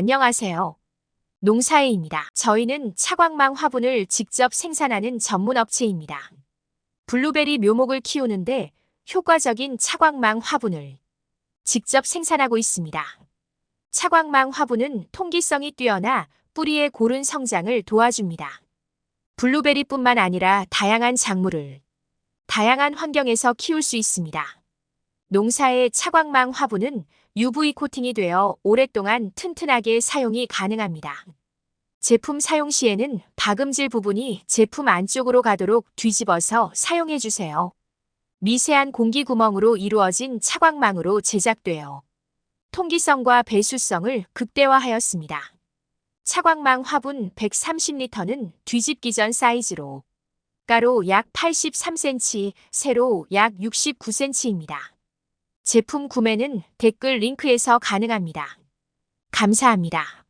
안녕하세요. 농사회입니다. 저희는 차광망 화분을 직접 생산하는 전문 업체입니다. 블루베리 묘목을 키우는데 효과적인 차광망 화분을 직접 생산하고 있습니다. 차광망 화분은 통기성이 뛰어나 뿌리의 고른 성장을 도와줍니다. 블루베리뿐만 아니라 다양한 작물을 다양한 환경에서 키울 수 있습니다. 농사의 차광망 화분은 UV 코팅이 되어 오랫동안 튼튼하게 사용이 가능합니다. 제품 사용 시에는 박음질 부분이 제품 안쪽으로 가도록 뒤집어서 사용해 주세요. 미세한 공기 구멍으로 이루어진 차광망으로 제작되어 통기성과 배수성을 극대화하였습니다. 차광망 화분 130리터는 뒤집기 전 사이즈로 가로 약 83cm, 세로 약 69cm입니다. 제품 구매는 댓글 링크에서 가능합니다. 감사합니다.